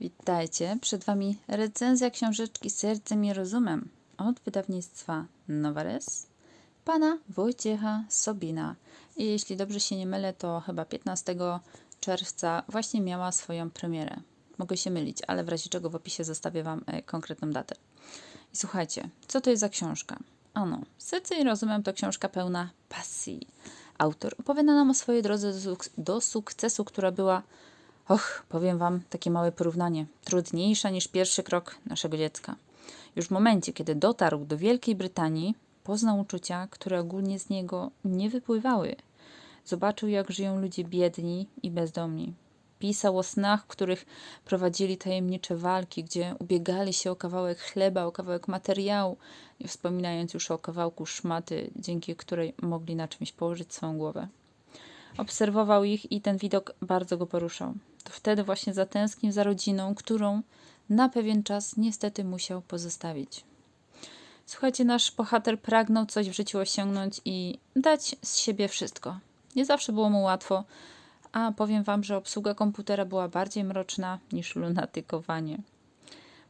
Witajcie, przed Wami recenzja książeczki Sercem i Rozumem od wydawnictwa Nowares pana Wojciecha Sobina. I jeśli dobrze się nie mylę, to chyba 15 czerwca właśnie miała swoją premierę. Mogę się mylić, ale w razie czego w opisie zostawię Wam e, konkretną datę. I słuchajcie, co to jest za książka? Ano, Serce i Rozumem to książka pełna pasji. Autor opowiada nam o swojej drodze do, suk- do sukcesu, która była Och, powiem Wam takie małe porównanie. Trudniejsza niż pierwszy krok naszego dziecka. Już w momencie, kiedy dotarł do Wielkiej Brytanii, poznał uczucia, które ogólnie z niego nie wypływały. Zobaczył, jak żyją ludzie biedni i bezdomni. Pisał o snach, których prowadzili tajemnicze walki, gdzie ubiegali się o kawałek chleba, o kawałek materiału, nie wspominając już o kawałku szmaty, dzięki której mogli na czymś położyć swoją głowę. Obserwował ich i ten widok bardzo go poruszał. To wtedy właśnie zatęsknił za rodziną, którą na pewien czas niestety musiał pozostawić. Słuchajcie, nasz bohater pragnął coś w życiu osiągnąć i dać z siebie wszystko. Nie zawsze było mu łatwo, a powiem wam, że obsługa komputera była bardziej mroczna niż lunatykowanie.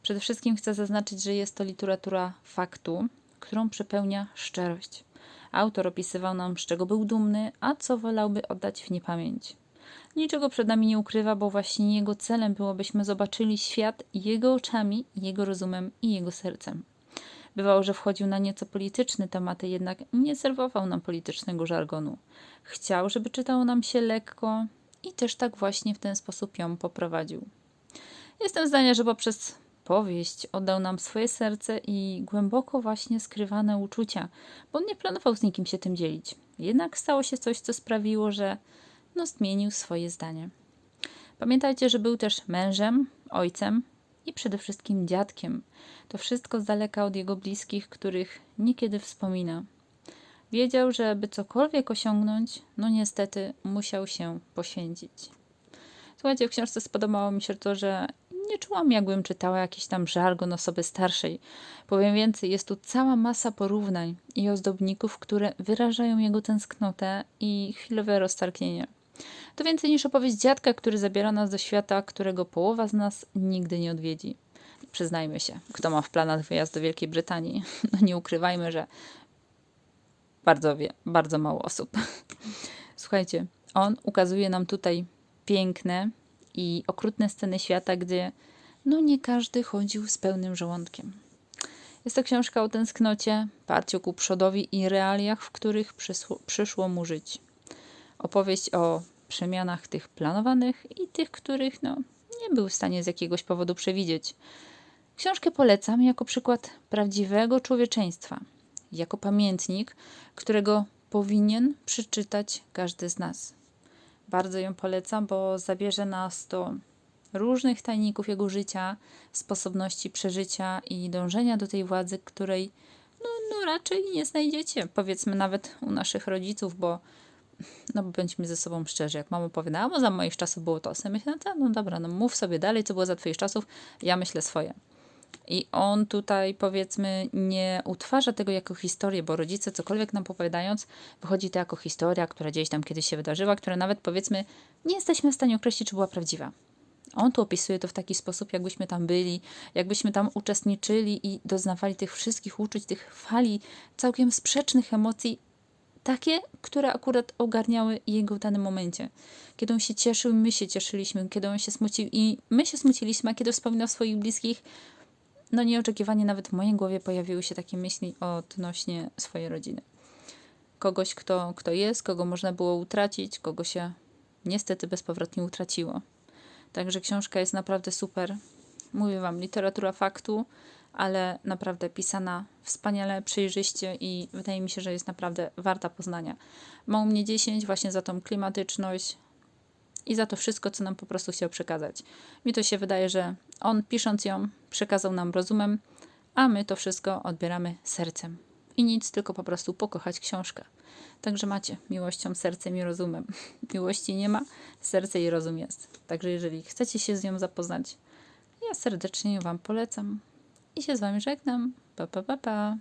Przede wszystkim chcę zaznaczyć, że jest to literatura faktu, którą przepełnia szczerość. Autor opisywał nam, z czego był dumny, a co wolałby oddać w niepamięć. Niczego przed nami nie ukrywa, bo właśnie jego celem było, byśmy zobaczyli świat jego oczami, jego rozumem i jego sercem. Bywało, że wchodził na nieco polityczne tematy, jednak nie serwował nam politycznego żargonu. Chciał, żeby czytało nam się lekko i też tak właśnie w ten sposób ją poprowadził. Jestem zdania, że poprzez powieść oddał nam swoje serce i głęboko właśnie skrywane uczucia, bo on nie planował z nikim się tym dzielić. Jednak stało się coś, co sprawiło, że no, zmienił swoje zdanie. Pamiętajcie, że był też mężem, ojcem i przede wszystkim dziadkiem. To wszystko z daleka od jego bliskich, których niekiedy wspomina. Wiedział, że by cokolwiek osiągnąć, no niestety musiał się poświęcić. Słuchajcie, w książce spodobało mi się to, że nie czułam, jakbym czytała jakiś tam żargon osoby starszej. Powiem więcej, jest tu cała masa porównań i ozdobników, które wyrażają jego tęsknotę i chwilowe roztargnienie. To więcej niż opowieść dziadka, który zabiera nas do świata, którego połowa z nas nigdy nie odwiedzi. Przyznajmy się, kto ma w planach wyjazd do Wielkiej Brytanii, no nie ukrywajmy, że bardzo wie, bardzo mało osób. Słuchajcie, on ukazuje nam tutaj piękne i okrutne sceny świata, gdzie no nie każdy chodził z pełnym żołądkiem. Jest to książka o tęsknocie, parciu ku przodowi i realiach, w których przysło, przyszło mu żyć. Opowieść o przemianach tych planowanych i tych, których no, nie był w stanie z jakiegoś powodu przewidzieć. Książkę polecam jako przykład prawdziwego człowieczeństwa, jako pamiętnik, którego powinien przeczytać każdy z nas. Bardzo ją polecam, bo zabierze nas do różnych tajników jego życia, sposobności przeżycia i dążenia do tej władzy, której no, no raczej nie znajdziecie, powiedzmy nawet u naszych rodziców, bo no bądźmy ze sobą szczerzy, jak mama opowiadała, bo za moich czasów było to, sobie myślę, no, no dobra, no mów sobie dalej, co było za twoich czasów, ja myślę swoje. I on tutaj, powiedzmy, nie utwarza tego jako historię, bo rodzice, cokolwiek nam opowiadając, wychodzi to jako historia, która gdzieś tam kiedyś się wydarzyła, która nawet, powiedzmy, nie jesteśmy w stanie określić, czy była prawdziwa. On tu opisuje to w taki sposób, jakbyśmy tam byli, jakbyśmy tam uczestniczyli i doznawali tych wszystkich uczuć, tych fali całkiem sprzecznych emocji, takie, które akurat ogarniały jego w danym momencie. Kiedy on się cieszył, my się cieszyliśmy, kiedy on się smucił i my się smuciliśmy, a kiedy wspominał swoich bliskich, no nieoczekiwanie nawet w mojej głowie pojawiły się takie myśli odnośnie swojej rodziny. Kogoś, kto, kto jest, kogo można było utracić, kogo się niestety bezpowrotnie utraciło. Także książka jest naprawdę super. Mówię Wam, literatura faktu, ale naprawdę pisana wspaniale, przejrzyście i wydaje mi się, że jest naprawdę warta poznania. Ma u mnie 10 właśnie za tą klimatyczność i za to wszystko, co nam po prostu chciał przekazać. Mi to się wydaje, że on pisząc ją przekazał nam rozumem, a my to wszystko odbieramy sercem. I nic, tylko po prostu pokochać książkę. Także macie miłością, sercem i rozumem. Miłości nie ma, serce i rozum jest. Także jeżeli chcecie się z nią zapoznać, ja serdecznie Wam polecam. I się z Wami żegnam. Pa, pa, pa, pa.